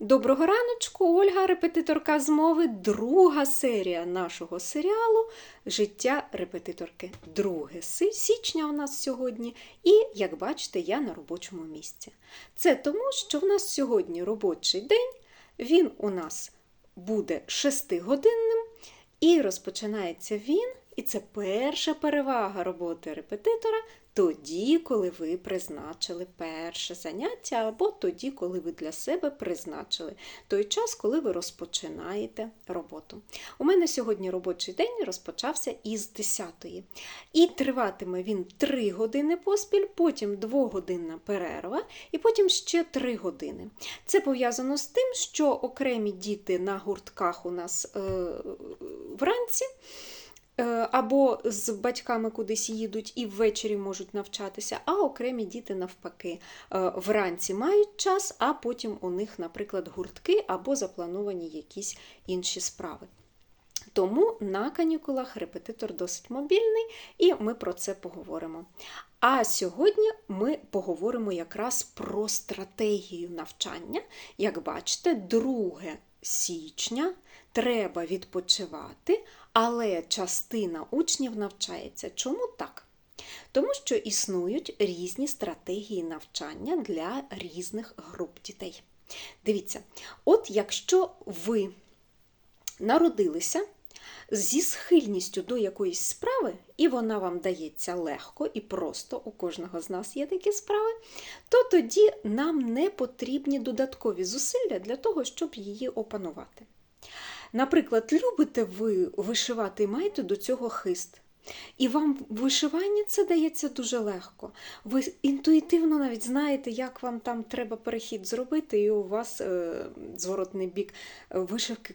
Доброго раночку, Ольга, репетиторка з мови, друга серія нашого серіалу Життя репетиторки. 2 січня у нас сьогодні, і, як бачите, я на робочому місці. Це тому, що в нас сьогодні робочий день, він у нас буде 6-годинним, і розпочинається він, і це перша перевага роботи репетитора тоді, коли ви призначили перше заняття, або тоді, коли ви для себе призначили той час, коли ви розпочинаєте роботу. У мене сьогодні робочий день розпочався із 10-ї. І триватиме він 3 години поспіль, потім 2-годинна перерва, і потім ще 3 години. Це пов'язано з тим, що окремі діти на гуртках у нас е, вранці. Е, Або з батьками кудись їдуть і ввечері можуть навчатися, а окремі діти навпаки е, вранці мають час, а потім у них, наприклад, гуртки або заплановані якісь інші справи. Тому на канікулах репетитор досить мобільний, і ми про це поговоримо. А сьогодні ми поговоримо якраз про стратегію навчання. Як бачите, 2 січня треба відпочивати, але частина учнів навчається. Чому так? Тому що існують різні стратегії навчання для різних груп дітей. Дивіться, от якщо ви народилися зі схильністю до якоїсь справи, і вона вам дається легко і просто, у кожного з нас є такі справи, то тоді нам не потрібні додаткові зусилля для того, щоб її опанувати. Наприклад, любите ви вишивати і маєте до цього хист. І вам вишивання це дається дуже легко. Ви інтуїтивно навіть знаєте, як вам там треба перехід зробити, і у вас е, зворотний бік вишивки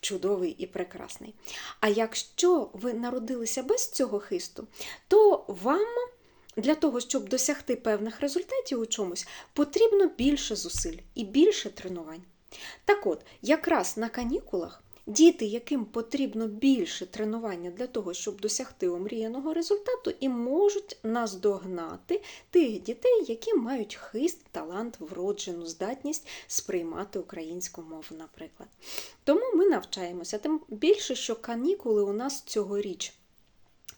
чудовий і прекрасний. А якщо ви народилися без цього хисту, то вам для того, щоб досягти певних результатів у чомусь, потрібно більше зусиль і більше тренувань. Так от, якраз на канікулах діти, яким потрібно більше тренування для того, щоб досягти омріяного результату, і можуть наздогнати тих дітей, які мають хист, талант, вроджену здатність сприймати українську мову, наприклад. Тому ми навчаємося. Тим більше, що канікули у нас цьогоріч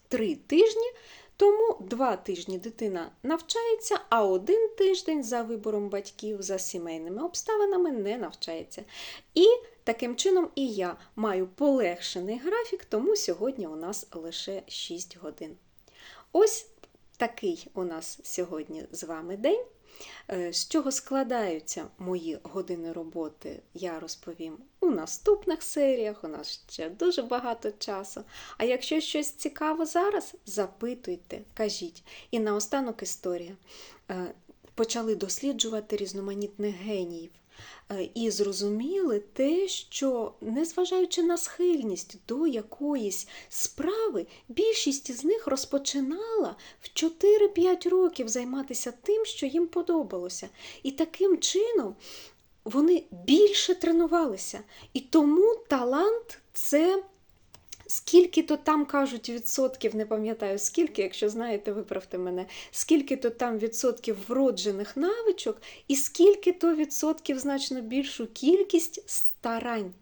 три тижні. Тому два тижні дитина навчається, а один тиждень за вибором батьків, за сімейними обставинами не навчається. І таким чином і я маю полегшений графік, тому сьогодні у нас лише 6 годин. Ось такий у нас сьогодні з вами день. Е, З чого складаються мої години роботи, я розповім у наступних серіях. У нас ще дуже багато часу. А якщо щось цікаво зараз, запитуйте, кажіть. І наостанок історія. Почали досліджувати різноманітних геніїв. Е, І зрозуміли те, що, незважаючи на схильність до якоїсь справи, більшість з них розпочинала в 4-5 років займатися тим, що їм подобалося. І таким чином вони більше тренувалися. І тому талант це. Скільки то там кажуть відсотків, не пам'ятаю скільки, якщо знаєте, виправте мене, скільки то там відсотків вроджених навичок, і скільки то відсотків значно більшу кількість старань.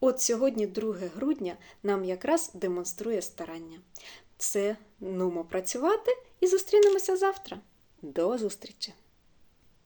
От сьогодні, 2 грудня, нам якраз демонструє старання. Це нумо працювати і зустрінемося завтра. До зустрічі!